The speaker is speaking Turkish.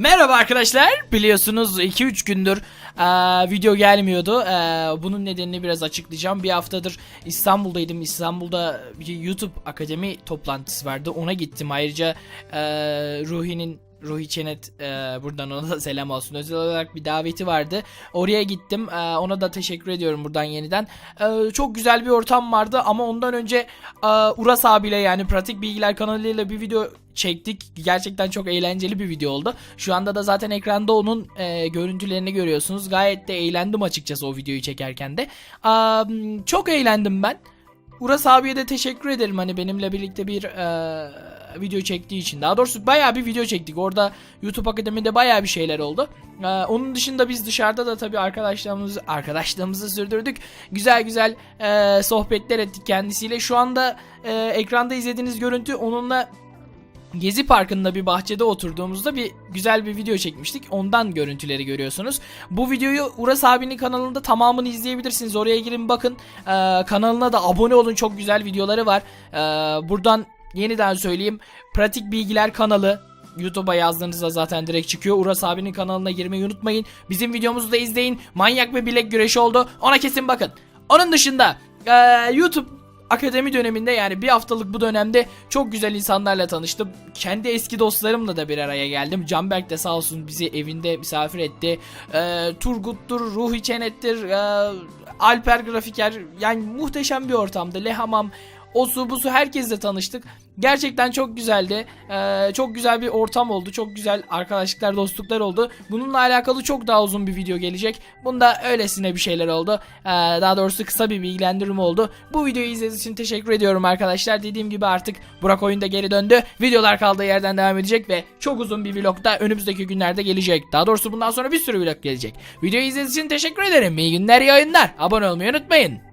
Merhaba arkadaşlar. Biliyorsunuz 2-3 gündür eee, video gelmiyordu. Eee, bunun nedenini biraz açıklayacağım. Bir haftadır İstanbul'daydım. İstanbul'da bir YouTube Akademi toplantısı vardı. Ona gittim. Ayrıca eee, Ruhi'nin Ruhi Çenet eee, buradan ona da selam olsun. Özel olarak bir daveti vardı. Oraya gittim. Eee, ona da teşekkür ediyorum buradan yeniden. Eee, çok güzel bir ortam vardı ama ondan önce eee, Uras abiyle yani Pratik Bilgiler kanalıyla bir video çektik. Gerçekten çok eğlenceli bir video oldu. Şu anda da zaten ekranda onun e, görüntülerini görüyorsunuz. Gayet de eğlendim açıkçası o videoyu çekerken de. M, çok eğlendim ben. Uras abiye de teşekkür ederim hani benimle birlikte bir e, video çektiği için. Daha doğrusu bayağı bir video çektik. Orada YouTube Akademi'de bayağı bir şeyler oldu. E, onun dışında biz dışarıda da tabii arkadaşlarımızı arkadaşlığımızı sürdürdük. Güzel güzel e, sohbetler ettik kendisiyle. Şu anda e, ekranda izlediğiniz görüntü onunla Gezi Parkı'nda bir bahçede oturduğumuzda bir güzel bir video çekmiştik. Ondan görüntüleri görüyorsunuz. Bu videoyu Uras abinin kanalında tamamını izleyebilirsiniz. Oraya girin bakın. Ee, kanalına da abone olun. Çok güzel videoları var. Ee, buradan yeniden söyleyeyim. Pratik Bilgiler kanalı YouTube'a yazdığınızda zaten direkt çıkıyor. Uras abinin kanalına girmeyi unutmayın. Bizim videomuzu da izleyin. Manyak bir bilek güreşi oldu. Ona kesin bakın. Onun dışında ee, YouTube akademi döneminde yani bir haftalık bu dönemde çok güzel insanlarla tanıştım. Kendi eski dostlarımla da bir araya geldim. Canberk de sağ olsun bizi evinde misafir etti. Ee, Turgut'tur, Ruhi Çenet'tir, ee, Alper Grafiker yani muhteşem bir ortamdı. Lehamam o su bu su herkesle tanıştık. Gerçekten çok güzeldi. Ee, çok güzel bir ortam oldu. Çok güzel arkadaşlıklar, dostluklar oldu. Bununla alakalı çok daha uzun bir video gelecek. Bunda öylesine bir şeyler oldu. Ee, daha doğrusu kısa bir bilgilendirme oldu. Bu videoyu izlediğiniz için teşekkür ediyorum arkadaşlar. Dediğim gibi artık Burak oyunda geri döndü. Videolar kaldığı yerden devam edecek ve çok uzun bir vlog da önümüzdeki günlerde gelecek. Daha doğrusu bundan sonra bir sürü vlog gelecek. Videoyu izlediğiniz için teşekkür ederim. İyi günler, iyi oyunlar. Abone olmayı unutmayın.